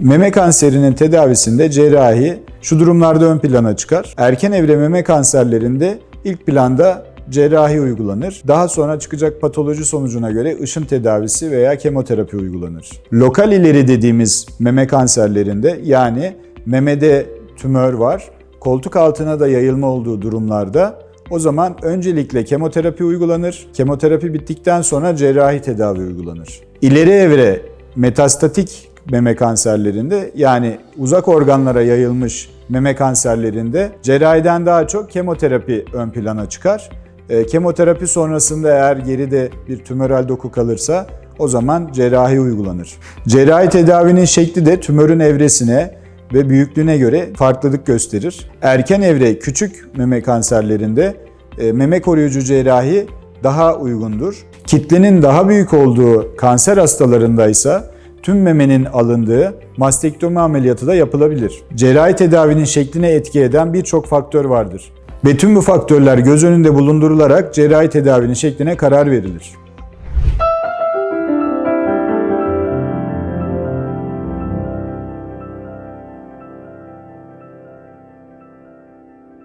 Meme kanserinin tedavisinde cerrahi şu durumlarda ön plana çıkar. Erken evre meme kanserlerinde ilk planda cerrahi uygulanır. Daha sonra çıkacak patoloji sonucuna göre ışın tedavisi veya kemoterapi uygulanır. Lokal ileri dediğimiz meme kanserlerinde yani memede tümör var, koltuk altına da yayılma olduğu durumlarda o zaman öncelikle kemoterapi uygulanır. Kemoterapi bittikten sonra cerrahi tedavi uygulanır. İleri evre metastatik meme kanserlerinde yani uzak organlara yayılmış meme kanserlerinde cerrahiden daha çok kemoterapi ön plana çıkar. E, kemoterapi sonrasında eğer geride bir tümöral doku kalırsa o zaman cerrahi uygulanır. Cerrahi tedavinin şekli de tümörün evresine ve büyüklüğüne göre farklılık gösterir. Erken evre küçük meme kanserlerinde e, meme koruyucu cerrahi daha uygundur. Kitlenin daha büyük olduğu kanser hastalarında ise tüm memenin alındığı mastektomi ameliyatı da yapılabilir. Cerrahi tedavinin şekline etki eden birçok faktör vardır. Ve tüm bu faktörler göz önünde bulundurularak cerrahi tedavinin şekline karar verilir.